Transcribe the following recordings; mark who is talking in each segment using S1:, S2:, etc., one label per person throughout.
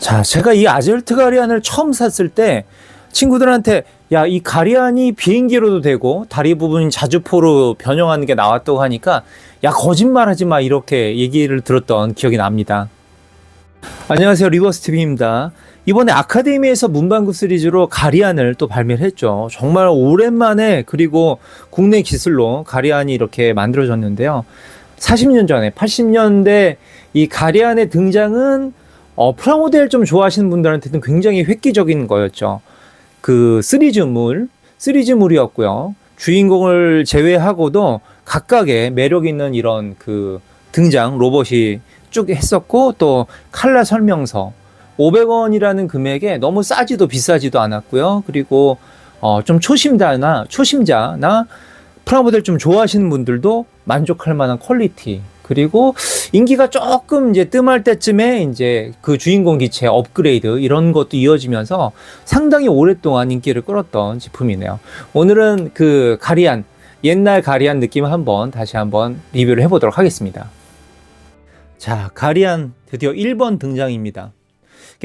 S1: 자, 제가 이 아젤트 가리안을 처음 샀을 때 친구들한테 야, 이 가리안이 비행기로도 되고 다리 부분 자주포로 변형하는 게 나왔다고 하니까 야, 거짓말하지 마 이렇게 얘기를 들었던 기억이 납니다. 안녕하세요. 리버스 TV입니다. 이번에 아카데미에서 문방구 시리즈로 가리안을 또 발매를 했죠. 정말 오랜만에 그리고 국내 기술로 가리안이 이렇게 만들어졌는데요. 40년 전에 80년대 이 가리안의 등장은 어, 프라모델 좀 좋아하시는 분들한테는 굉장히 획기적인 거였죠. 그 시리즈물, 시리즈물이었고요. 주인공을 제외하고도 각각의 매력 있는 이런 그 등장 로봇이 쭉 했었고 또 칼라 설명서 500원이라는 금액에 너무 싸지도 비싸지도 않았고요. 그리고 어, 좀 초심자나 초심자나 프라모델 좀 좋아하시는 분들도 만족할 만한 퀄리티 그리고 인기가 조금 이제 뜸할 때쯤에 이제 그 주인공 기체 업그레이드 이런 것도 이어지면서 상당히 오랫동안 인기를 끌었던 제품이네요. 오늘은 그 가리안 옛날 가리안 느낌 한번 다시 한번 리뷰를 해보도록 하겠습니다. 자, 가리안 드디어 1번 등장입니다.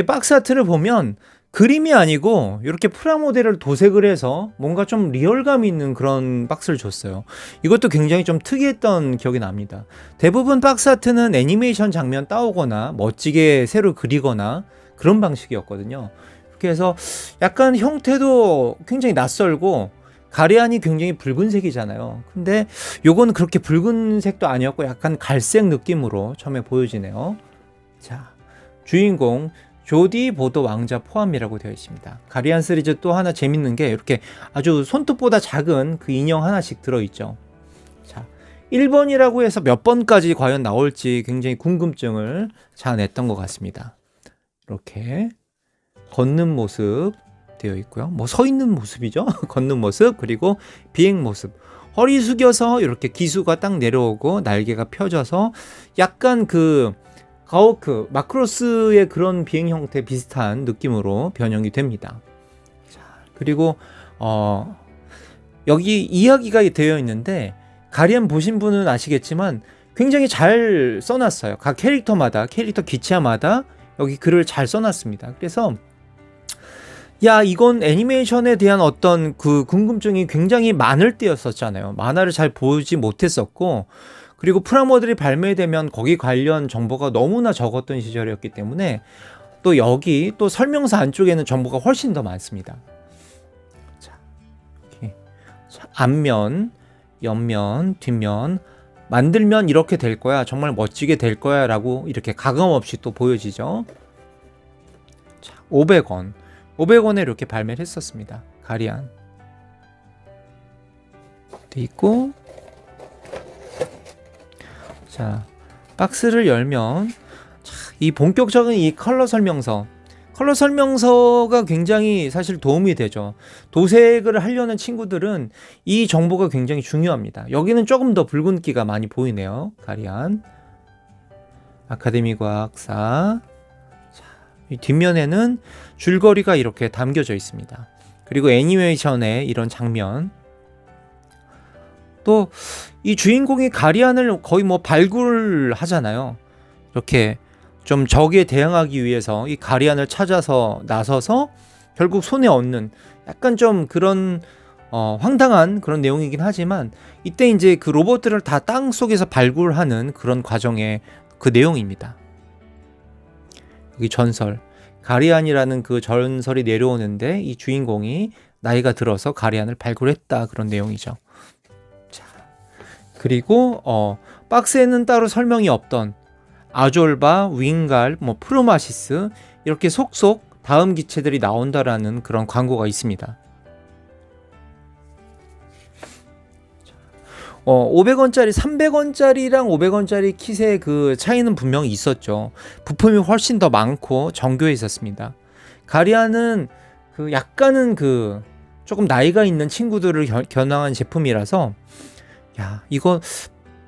S1: 박스 아트를 보면 그림이 아니고 이렇게 프라모델을 도색을 해서 뭔가 좀 리얼감 있는 그런 박스를 줬어요. 이것도 굉장히 좀 특이했던 기억이 납니다. 대부분 박스 아트는 애니메이션 장면 따오거나 멋지게 새로 그리거나 그런 방식이었거든요. 그래서 약간 형태도 굉장히 낯설고 가리안이 굉장히 붉은색이잖아요. 근데 요거는 그렇게 붉은색도 아니었고 약간 갈색 느낌으로 처음에 보여지네요. 자, 주인공 조디 보도 왕자 포함이라고 되어 있습니다. 가리안 시리즈 또 하나 재밌는 게 이렇게 아주 손톱보다 작은 그 인형 하나씩 들어있죠. 자, 1번이라고 해서 몇 번까지 과연 나올지 굉장히 궁금증을 자아냈던 것 같습니다. 이렇게 걷는 모습 되어 있고요. 뭐 서 있는 모습이죠. 걷는 모습 그리고 비행 모습. 허리 숙여서 이렇게 기수가 딱 내려오고 날개가 펴져서 약간 그 가오크 마크로스의 그런 비행 형태 비슷한 느낌으로 변형이 됩니다. 자, 그리고 어 여기 이야기가 되어 있는데 가리안 보신 분은 아시겠지만 굉장히 잘 써놨어요. 각 캐릭터마다 캐릭터 기체마다 여기 글을 잘 써놨습니다. 그래서 야 이건 애니메이션에 대한 어떤 그 궁금증이 굉장히 많을 때였었잖아요. 만화를 잘 보지 못했었고 그리고 프라모델이 발매되면 거기 관련 정보가 너무나 적었던 시절이었기 때문에 또 여기 또 설명서 안쪽에는 정보가 훨씬 더 많습니다. 자, 이렇게. 자, 앞면, 옆면, 뒷면 만들면 이렇게 될 거야. 정말 멋지게 될 거야 라고 이렇게 가감 없이 또 보여지죠. 자, 500원. 500원에 이렇게 발매를 했었습니다. 가리안. 돼 있고 자, 박스를 열면 자, 이 본격적인 이 컬러 설명서 컬러 설명서가 굉장히 사실 도움이 되죠. 도색을 하려는 친구들은 이 정보가 굉장히 중요합니다. 여기는 조금 더 붉은기가 많이 보이네요. 가리안 아카데미 과학사 자, 이 뒷면에는 줄거리가 이렇게 담겨져 있습니다. 그리고 애니메이션의 이런 장면 또 이 주인공이 가리안을 거의 뭐 발굴하잖아요. 이렇게 좀 적에 대응하기 위해서 이 가리안을 찾아서 나서서 결국 손에 얻는 약간 좀 그런 어, 황당한 그런 내용이긴 하지만 이때 이제 그 로봇들을 다 땅 속에서 발굴하는 그런 과정의 그 내용입니다. 여기 전설 가리안이라는 그 전설이 내려오는데 이 주인공이 나이가 들어서 가리안을 발굴했다 그런 내용이죠. 그리고 어, 박스에는 따로 설명이 없던 아졸바, 윙갈, 뭐 프로마시스 이렇게 속속 다음 기체들이 나온다라는 그런 광고가 있습니다. 어, 500원짜리, 300원짜리랑 500원짜리 킷의 그 차이는 분명히 있었죠. 부품이 훨씬 더 많고 정교해 있었습니다. 가리아는 그 약간은 그 조금 나이가 있는 친구들을 견, 겨냥한 제품이라서 야, 이거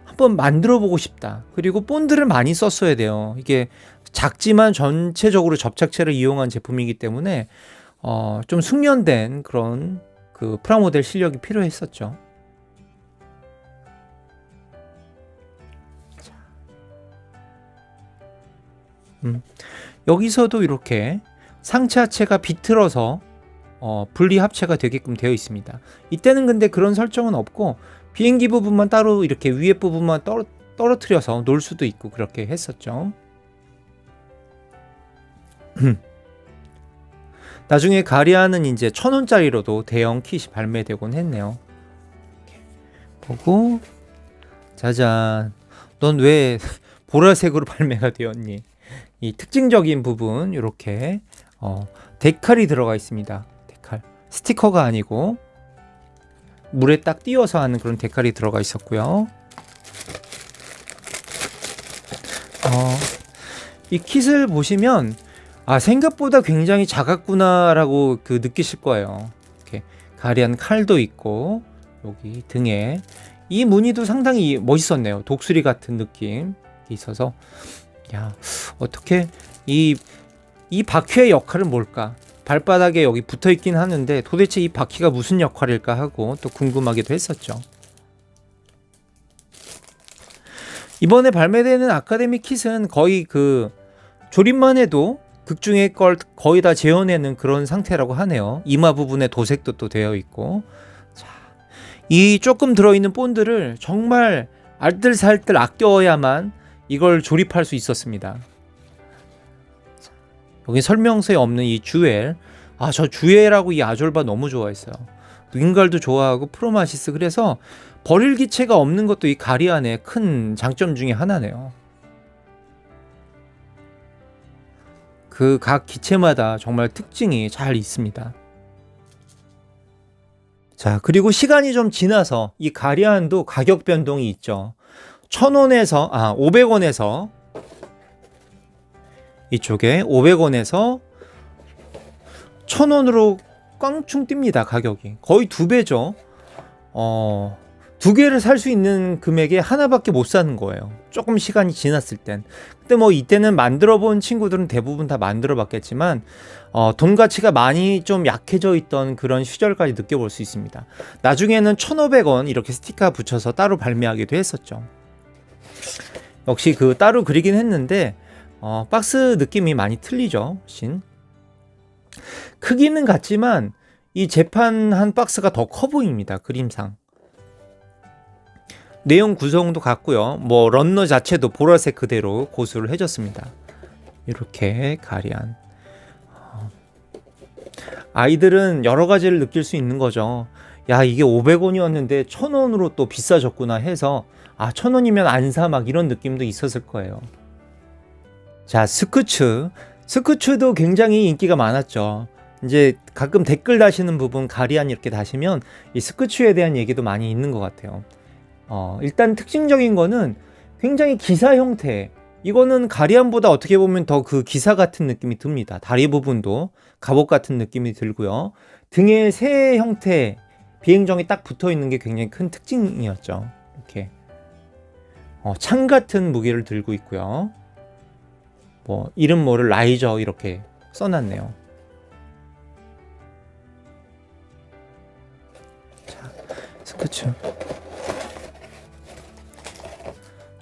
S1: 한번 만들어 보고 싶다. 그리고 본드를 많이 썼어야 돼요. 이게 작지만 전체적으로 접착체를 이용한 제품이기 때문에 어, 좀 숙련된 그런 그 프라모델 실력이 필요했었죠. 음. 여기서도 이렇게 상체 하체가 비틀어서 어, 분리 합체가 되게끔 되어 있습니다. 이때는 근데 그런 설정은 없고 비행기 부분만 따로 이렇게 위에 부분만 떨어, 떨어뜨려서 놓을 수도 있고 그렇게 했었죠. 나중에 가리아는 이제 천 원짜리로도 대형 킷이 발매되곤 했네요. 보고 짜잔, 넌 왜 보라색으로 발매가 되었니? 이 특징적인 부분 이렇게 어, 데칼이 들어가 있습니다. 데칼 스티커가 아니고 물에 딱 띄워서 하는 그런 데칼이 들어가 있었고요. 어, 이 킷을 보시면 아 생각보다 굉장히 작았구나라고 그 느끼실 거예요. 이렇게 가리한 칼도 있고 여기 등에 이 무늬도 상당히 멋있었네요. 독수리 같은 느낌 있어서 야 어떻게 이 이 바퀴의 역할은 뭘까? 발바닥에 여기 붙어 있긴 하는데 도대체 이 바퀴가 무슨 역할일까 하고 또 궁금하기도 했었죠. 이번에 발매되는 아카데미 킷은 거의 그 조립만 해도 극중의 걸 거의 다 재현해는 그런 상태라고 하네요. 이마 부분에 도색도 또 되어 있고. 자, 이 조금 들어있는 본드를 정말 알뜰살뜰 아껴야만 이걸 조립할 수 있었습니다. 자, 여기 설명서에 없는 이 주엘. 아, 저 주엘하고 이 아졸바 너무 좋아했어요. 윙갈도 좋아하고 프로마시스 그래서 버릴 기체가 없는 것도 이 가리안의 큰 장점 중에 하나네요. 그 각 기체마다 정말 특징이 잘 있습니다. 자, 그리고 시간이 좀 지나서 이 가리안도 가격 변동이 있죠. 1000원에서 아, 500원에서 이쪽에 500원에서 1000원으로 꽝충 뜁니다, 가격이. 거의 두 배죠. 어, 두 개를 살 수 있는 금액에 하나밖에 못 사는 거예요. 조금 시간이 지났을 땐. 근데 뭐 이때는 만들어 본 친구들은 대부분 다 만들어 봤겠지만, 어, 돈 가치가 많이 좀 약해져 있던 그런 시절까지 느껴볼 수 있습니다. 나중에는 1,500원 이렇게 스티커 붙여서 따로 발매하기도 했었죠. 역시 그 따로 그리긴 했는데, 어, 박스 느낌이 많이 틀리죠, 신. 크기는 같지만, 이 재판 한 박스가 더 커 보입니다, 그림상. 내용 구성도 같고요. 뭐 런너 자체도 보라색 그대로 고수를 해줬습니다. 이렇게 가리한 어, 아이들은 여러 가지를 느낄 수 있는 거죠. 야 이게 500원이었는데 1000원으로 또 비싸졌구나 해서 아 1000원이면 안 사 막 이런 느낌도 있었을 거예요. 자 스쿠츠 스쿠츠도 굉장히 인기가 많았죠. 이제 가끔 댓글 다시는 부분 가리안 이렇게 다시면 이 스쿠츠에 대한 얘기도 많이 있는 것 같아요. 어, 일단 특징적인 거는 굉장히 기사 형태. 이거는 가리안보다 어떻게 보면 더 그 기사 같은 느낌이 듭니다. 다리 부분도 갑옷 같은 느낌이 들고요. 등에 새 형태 비행정이 딱 붙어 있는 게 굉장히 큰 특징이었죠. 이렇게 어, 창 같은 무기를 들고 있고요. 뭐 이름 모를 라이저 이렇게 써놨네요. 자, 스크츠.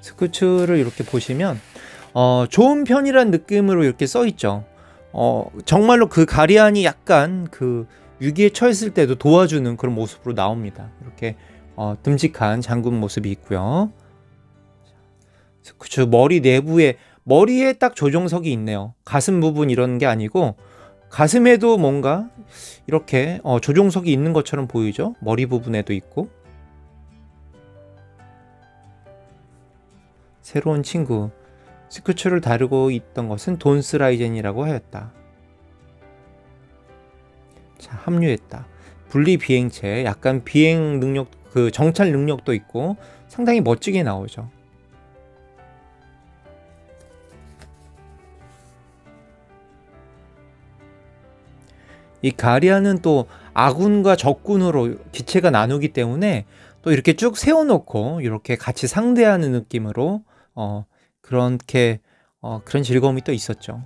S1: 스쿠츠를 이렇게 보시면 어, 좋은 편이란 느낌으로 이렇게 써 있죠. 어, 정말로 그 가리안이 약간 그 위기에 처했을 때도 도와주는 그런 모습으로 나옵니다. 이렇게 어, 듬직한 장군 모습이 있고요. 스쿠츠 머리 내부에 머리에 딱 조종석이 있네요. 가슴 부분 이런 게 아니고 가슴에도 뭔가 이렇게 어, 조종석이 있는 것처럼 보이죠. 머리 부분에도 있고 새로운 친구 스쿠츠를 다루고 있던 것은 돈스라이젠이라고 하였다. 자, 합류했다. 분리 비행체, 약간 비행 능력, 그 정찰 능력도 있고 상당히 멋지게 나오죠. 이 가리아는 또 아군과 적군으로 기체가 나누기 때문에 또 이렇게 쭉 세워놓고 이렇게 같이 상대하는 느낌으로 어, 그렇게 어, 그런 즐거움이 또 있었죠.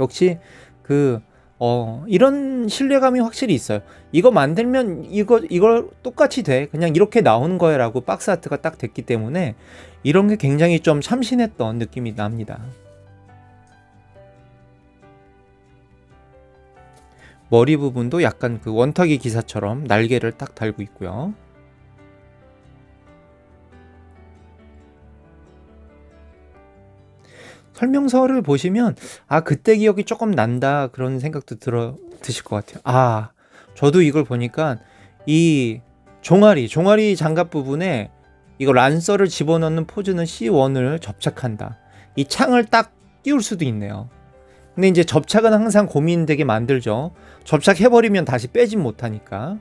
S1: 역시 그 어, 이런 신뢰감이 확실히 있어요. 이거 만들면 이거 이걸 똑같이 돼 그냥 이렇게 나오는 거야 라고 박스 아트가 딱 됐기 때문에 이런 게 굉장히 좀 참신했던 느낌이 납니다. 머리 부분도 약간 그 원탁이 기사처럼 날개를 딱 달고 있고요. 설명서를 보시면 아 그때 기억이 조금 난다 그런 생각도 들어 드실 것 같아요. 아 저도 이걸 보니까 이 종아리 종아리 장갑 부분에 이거 란서를 집어넣는 포즈는 C1을 접착한다. 이 창을 딱 끼울 수도 있네요. 근데 이제 접착은 항상 고민되게 만들죠. 접착해버리면 다시 빼진 못하니까.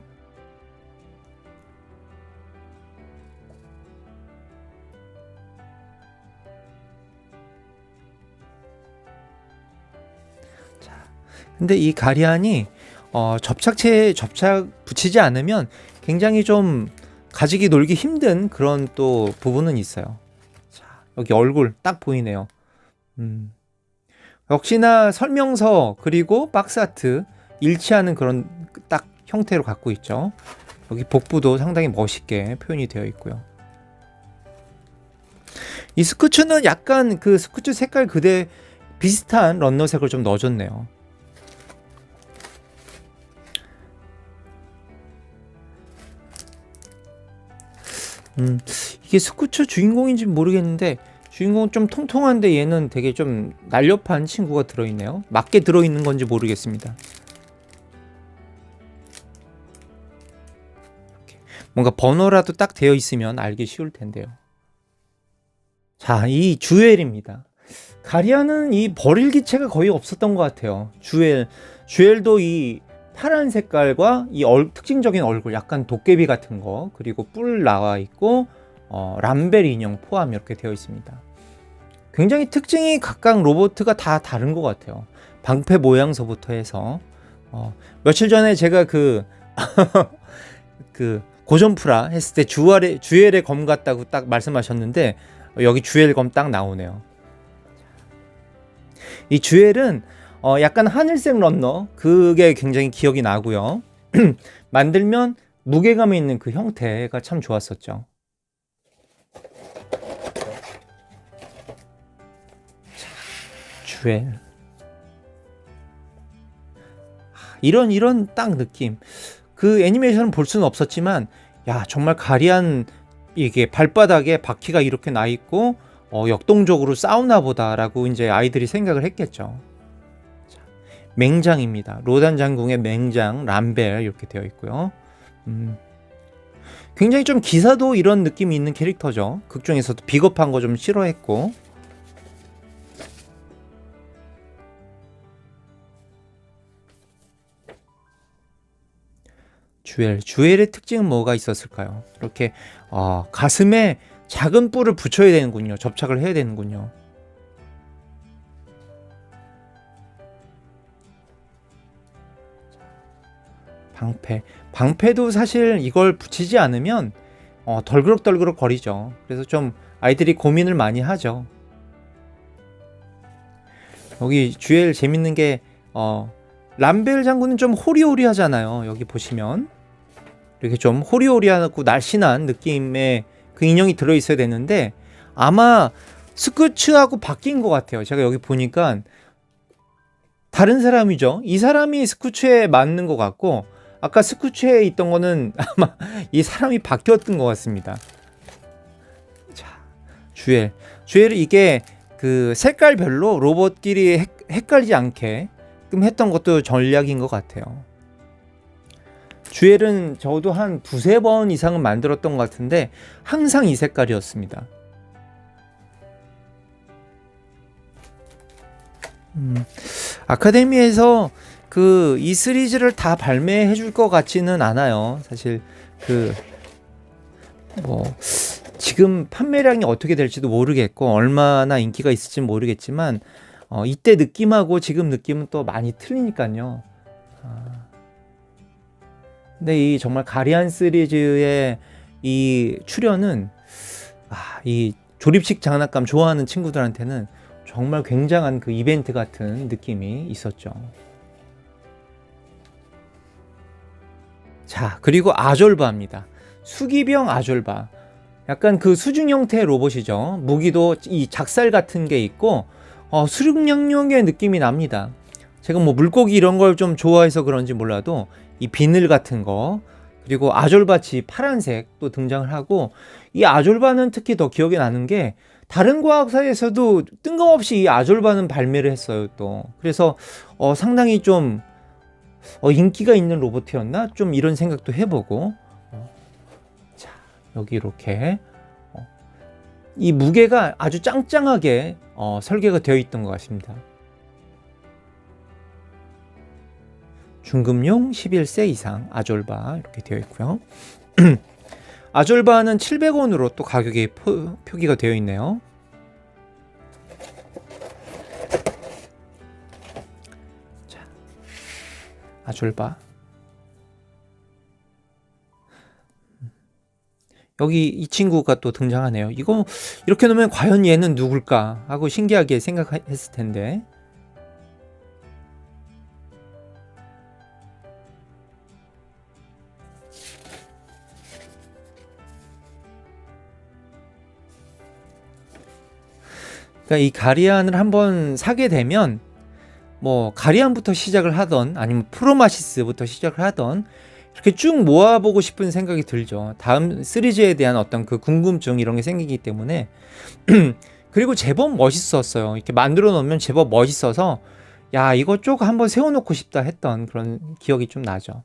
S1: 근데 이 가리안이 어, 접착체 접착 붙이지 않으면 굉장히 좀 가지기 놀기 힘든 그런 또 부분은 있어요. 자, 여기 얼굴 딱 보이네요. 음. 역시나 설명서 그리고 박스 아트 일치하는 그런 딱 형태로 갖고 있죠. 여기 복부도 상당히 멋있게 표현이 되어 있고요. 이 스쿠츠는 약간 그 스쿠츠 색깔 그대 비슷한 런너색을 좀 넣어줬네요. 음, 이게 스쿠츠 주인공인지 모르겠는데 주인공은 좀 통통한데 얘는 되게 좀 날렵한 친구가 들어있네요. 맞게 들어있는 건지 모르겠습니다. 뭔가 번호라도 딱 되어 있으면 알기 쉬울 텐데요. 자, 이 주엘입니다. 가리아는 이 버릴 기체가 거의 없었던 것 같아요. 주엘, 주엘도 이 파란 색깔과 이 얼, 특징적인 얼굴, 약간 도깨비 같은 거, 그리고 뿔 나와 있고, 어, 람벨 인형 포함 이렇게 되어 있습니다. 굉장히 특징이 각각 로보트가 다 다른 것 같아요. 방패 모양서부터 해서 어, 며칠 전에 제가 그, 그 고전프라 했을 때 주얼의, 주엘의 검 같다고 딱 말씀하셨는데 여기 주엘 검 딱 나오네요. 이 주엘은 어, 약간 하늘색 런너 그게 굉장히 기억이 나고요. 만들면 무게감이 있는 그 형태가 참 좋았었죠. 주엘 이런 이런 딱 느낌 그 애니메이션은 볼 수는 없었지만 야 정말 가리한 이게 발바닥에 바퀴가 이렇게 나 있고 어, 역동적으로 싸우나 보다라고 이제 아이들이 생각을 했겠죠. 자, 맹장입니다. 로단 장궁의 맹장 람벨 이렇게 되어 있고요. 음, 굉장히 좀 기사도 이런 느낌이 있는 캐릭터죠. 극 중에서도 비겁한 거 좀 싫어했고 주엘. 주엘의 특징은 뭐가 있었을까요? 이렇게 어, 가슴에 작은 뿔을 붙여야 되는군요. 접착을 해야 되는군요. 방패. 방패도 사실 이걸 붙이지 않으면 어, 덜그럭덜그럭 거리죠. 그래서 좀 아이들이 고민을 많이 하죠. 여기 주엘 재밌는 게 어, 람벨 장군은 좀 호리호리하잖아요. 여기 보시면 이렇게 좀 호리호리하고 날씬한 느낌의 그 인형이 들어 있어야 되는데 아마 스쿠츠하고 바뀐 것 같아요. 제가 여기 보니까 다른 사람이죠. 이 사람이 스쿠츠에 맞는 것 같고 아까 스쿠츠에 있던 거는 아마 이 사람이 바뀌었던 것 같습니다. 자, 주엘. 주엘 이게 그 색깔별로 로봇끼리 헷, 헷갈리지 않게 끔 했던 것도 전략인 것 같아요. 주엘은 저도 한 두세 번 이상은 만들었던 것 같은데 항상 이 색깔이었습니다. 음, 아카데미에서 그 이 시리즈를 다 발매해 줄 것 같지는 않아요. 사실 그 뭐 지금 판매량이 어떻게 될지도 모르겠고 얼마나 인기가 있을지 모르겠지만 어, 이때 느낌하고 지금 느낌은 또 많이 틀리니까요. 아. 근데 이 정말 가리안 시리즈의 이 출연은 아, 이 조립식 장난감 좋아하는 친구들한테는 정말 굉장한 그 이벤트 같은 느낌이 있었죠. 자, 그리고 아졸바입니다. 수기병 아졸바. 약간 그 수중 형태의 로봇이죠. 무기도 이 작살 같은 게 있고 어, 수륙양용의 느낌이 납니다. 제가 뭐 물고기 이런 걸 좀 좋아해서 그런지 몰라도 이 비늘 같은 거 그리고 아졸바치 파란색 또 등장을 하고 이 아졸바는 특히 더 기억에 나는 게 다른 과학사에서도 뜬금없이 이 아졸바는 발매를 했어요 또 그래서 어, 상당히 좀 어, 인기가 있는 로봇이었나 좀 이런 생각도 해보고 어, 자 여기 이렇게 어, 이 무게가 아주 짱짱하게 어, 설계가 되어 있던 것 같습니다. 중급용 11세 이상 아졸바 이렇게 되어 있고요. 아졸바는 700원으로 또 가격이 표, 표기가 되어 있네요. 아졸바. 여기 이 친구가 또 등장하네요. 이거 이렇게 놓으면 과연 얘는 누굴까 하고 신기하게 생각했을 텐데. 그러니까 이 가리안을 한번 사게 되면 뭐 가리안부터 시작을 하던 아니면 프로마시스부터 시작을 하던 이렇게 쭉 모아보고 싶은 생각이 들죠. 다음 시리즈에 대한 어떤 그 궁금증 이런 게 생기기 때문에 그리고 제법 멋있었어요. 이렇게 만들어 놓으면 제법 멋있어서 야 이거 쭉 한번 세워놓고 싶다 했던 그런 기억이 좀 나죠.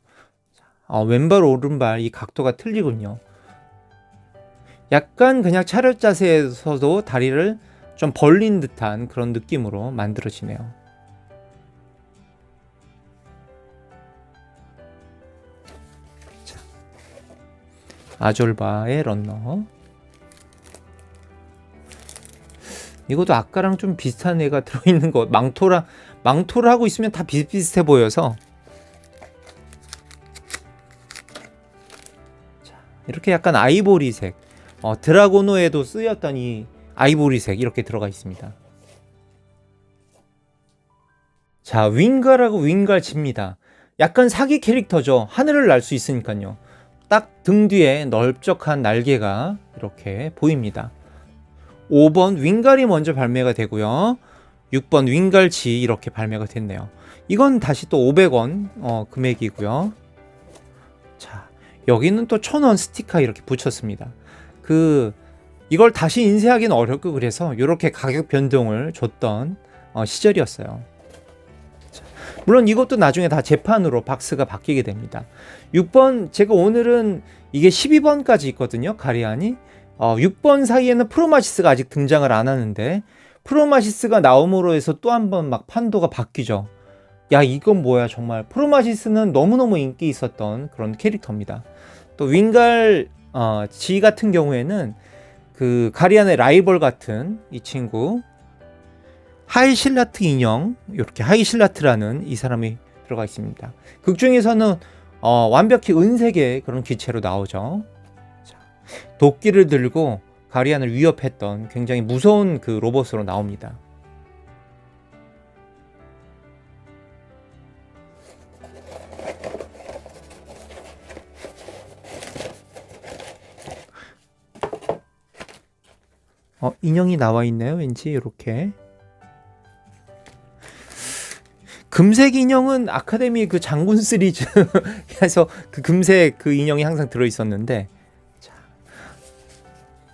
S1: 어, 왼발 오른발 이 각도가 틀리군요. 약간 그냥 차렷 자세에서도 다리를 좀 벌린 듯한 그런 느낌으로 만들어지네요. 아졸바의 런너. 이것도 아까랑 좀 비슷한 애가 들어있는 거 망토랑 망토를 하고 있으면 다 비슷비슷해 보여서 자, 이렇게 약간 아이보리색 어, 드라고노에도 쓰였던 이 아이보리색 이렇게 들어가 있습니다. 자, 윙가라고 윙갈 칩니다. 약간 사기 캐릭터죠. 하늘을 날 수 있으니까요. 딱 등 뒤에 넓적한 날개가 이렇게 보입니다. 5번 윙갈이 먼저 발매가 되고요. 6번 윙갈치 이렇게 발매가 됐네요. 이건 다시 또 500원 어, 금액이고요. 자, 여기는 또 1000원 스티커 이렇게 붙였습니다. 그 이걸 다시 인쇄하기는 어렵고 그래서 이렇게 가격 변동을 줬던 어, 시절이었어요. 자, 물론 이것도 나중에 다 재판으로 박스가 바뀌게 됩니다. 6번 제가 오늘은 이게 12번까지 있거든요. 가리안이 어, 6번 사이에는 프로마시스가 아직 등장을 안 하는데 프로마시스가 나옴으로 해서 또 한 번 막 판도가 바뀌죠. 야 이건 뭐야 정말 프로마시스는 너무너무 인기 있었던 그런 캐릭터입니다. 또 윙갈 어, 지 같은 경우에는 그 가리안의 라이벌 같은 이 친구 하이실라트 인형 이렇게 하이실라트라는 이 사람이 들어가 있습니다. 극 중에서는 어, 완벽히 은색의 그런 기체로 나오죠. 자, 도끼를 들고 가리안을 위협했던 굉장히 무서운 그 로봇으로 나옵니다. 어, 인형이 나와 있네요. 왠지 이렇게. 금색 인형은 아카데미 그 장군 시리즈에서 그 금색 그 인형이 항상 들어 있었는데 자,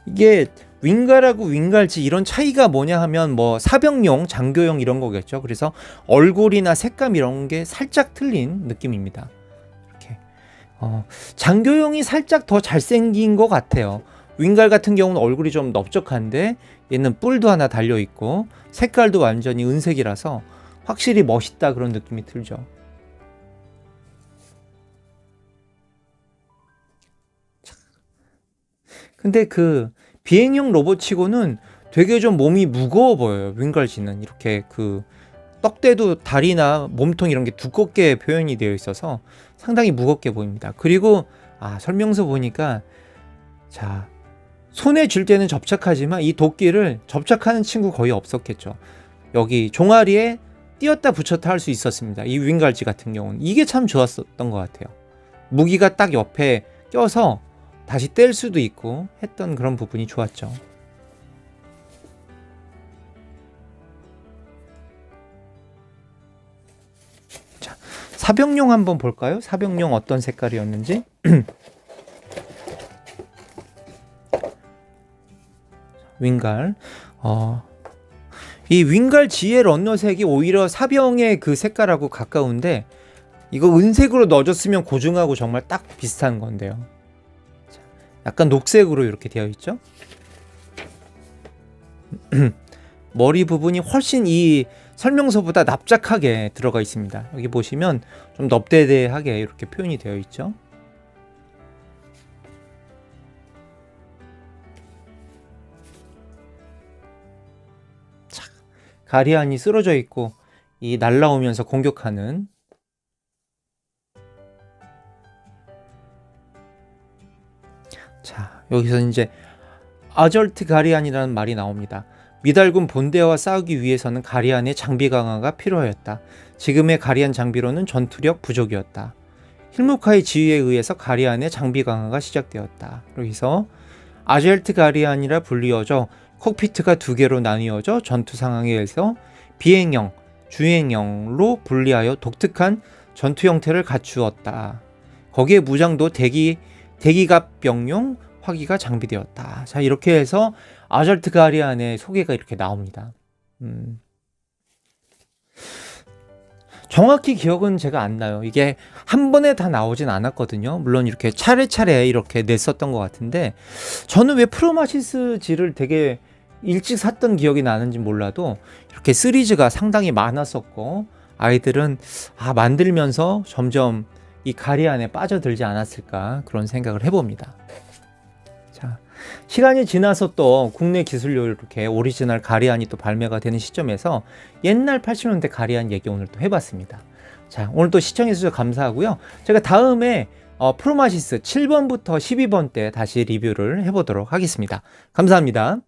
S1: 이게 윙갈하고 윙갈지 이런 차이가 뭐냐 하면 뭐 사병용, 장교용 이런 거겠죠. 그래서 얼굴이나 색감 이런 게 살짝 틀린 느낌입니다. 이렇게 어, 장교용이 살짝 더 잘생긴 것 같아요. 윙갈 같은 경우는 얼굴이 좀 넓적한데 얘는 뿔도 하나 달려 있고 색깔도 완전히 은색이라서 확실히 멋있다 그런 느낌이 들죠. 근데 그 비행용 로봇치고는 되게 좀 몸이 무거워 보여요. 윙갈지는 이렇게 그 떡대도 다리나 몸통 이런 게 두껍게 표현이 되어 있어서 상당히 무겁게 보입니다. 그리고 아 설명서 보니까 자 손에 줄 때는 접착하지만 이 도끼를 접착하는 친구 거의 없었겠죠. 여기 종아리에 띄었다 붙였다 할 수 있었습니다. 이 윙갈지 같은 경우는 이게 참 좋았었던 것 같아요. 무기가 딱 옆에 껴서 다시 뗄 수도 있고 했던 그런 부분이 좋았죠. 자, 사병용 한번 볼까요? 사병용 어떤 색깔이었는지. 윙갈. 어, 이 윙갈 지혜 런너색이 오히려 사병의 그 색깔하고 가까운데 이거 은색으로 넣어줬으면 고중하고 정말 딱 비슷한 건데요. 자, 약간 녹색으로 이렇게 되어 있죠. 머리 부분이 훨씬 이 설명서보다 납작하게 들어가 있습니다. 여기 보시면 좀 넙대대하게 이렇게 표현이 되어 있죠. 가리안이 쓰러져 있고 이 날라오면서 공격하는 자, 여기서 이제 아절트 가리안이라는 말이 나옵니다. 미달군 본대와 싸우기 위해서는 가리안의 장비 강화가 필요하였다. 지금의 가리안 장비로는 전투력 부족이었다. 힐무카의 지휘에 의해서 가리안의 장비 강화가 시작되었다. 여기서 아젤트 가리안이라 불리어져 콕피트가 두 개로 나뉘어져 전투 상황에 의해서 비행형, 주행형로 분리하여 독특한 전투 형태를 갖추었다. 거기에 무장도 대기 대기갑 병용 화기가 장비되었다. 자 이렇게 해서 아절트 가리안의 소개가 이렇게 나옵니다. 음. 정확히 기억은 제가 안 나요. 이게 한 번에 다 나오진 않았거든요. 물론 이렇게 차례차례 이렇게 냈었던 것 같은데 저는 왜 프로마시스지를 되게 일찍 샀던 기억이 나는지 몰라도 이렇게 시리즈가 상당히 많았었고 아이들은 아 만들면서 점점 이 가리 안에 빠져들지 않았을까 그런 생각을 해봅니다. 자 시간이 지나서 또 국내 기술로 이렇게 오리지널 가리안이 또 발매가 되는 시점에서 옛날 80년대 가리안 얘기 오늘 또 해봤습니다. 자 오늘 또 시청해주셔서 감사하고요. 제가 다음에 어, 프로마시스 7번부터 12번 때 다시 리뷰를 해보도록 하겠습니다. 감사합니다.